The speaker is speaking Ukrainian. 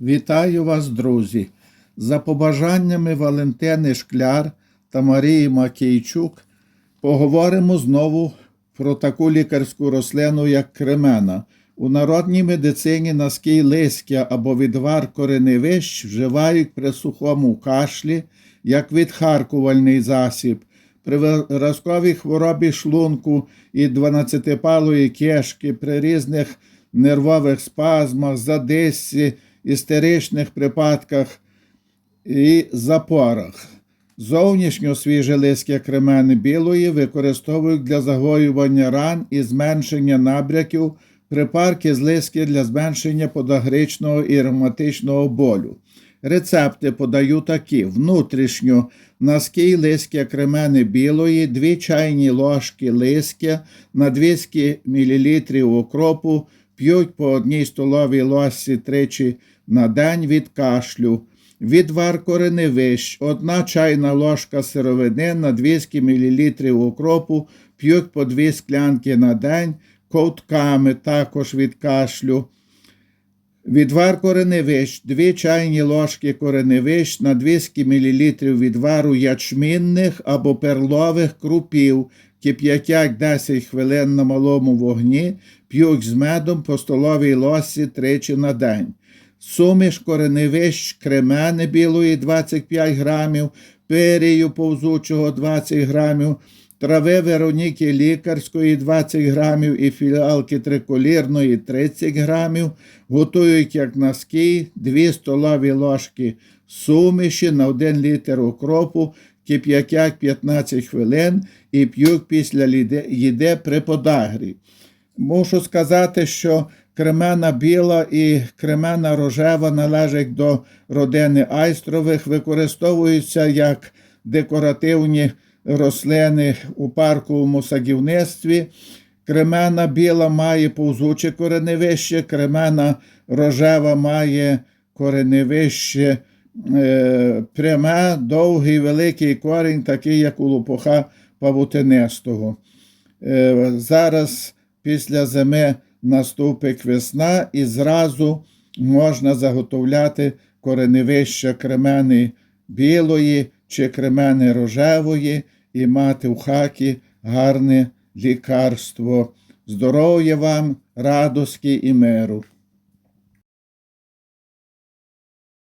Вітаю вас, друзі! За побажаннями Валентини Шкляр та Марії Макійчук поговоримо знову про таку лікарську рослину, як кремена. У народній медицині наскій листя або відвар кореневищ вживають при сухому кашлі як відхаркувальний засіб. При виразковій хворобі шлунку і 12-палої кишки, при різних нервових спазмах, задиссі, істеричних припадках і запорах. Зовнішньо свіже листя кремени білої використовують для загоювання ран і зменшення набряків, припарки з листя для зменшення подагричного і ревматичного болю. Рецепти подаю такі: внутрішньо наскій листя кремени білої, 2 чайні ложки листя на 200 мл окропу, п'ють по одній столовій ложці тричі на день від кашлю. Відвар кореневищ, 1 чайна ложка сировини на 200 мл окропу, п'ють по 2 склянки на день, ковтками також від кашлю. Відвар кореневищ, 2 чайні ложки кореневищ на 200 мл відвару ячмінних або перлових крупів, кип'ятять 10 хвилин на малому вогні, п'ють з медом по столовій ложці тричі на день. Суміш кореневищ кремени білої 25 грамів, перію повзучого 20 грамів, трави Вероніки лікарської 20 грамів і фіалки триколірної 30 грамів, готують як носки 2 столові ложки суміші на 1 літр окропу, кип'ятять 15 хвилин і п'ють після їди при подагрі. Мушу сказати, що кремена біла і кремена рожева належать до родини айстрових, використовуються як декоративні рослини у парковому садівництві. Кремена біла має повзуче кореневище, кремена рожева має кореневище е, пряме, довгий, великий корінь, такий, як у лопуха павутинистого. Е, зараз після зими наступить весна і зразу можна заготовляти кореневище кремени білої чи кремени рожевої і мати в хаті гарне лікарство. Здоров'я вам, радості і миру.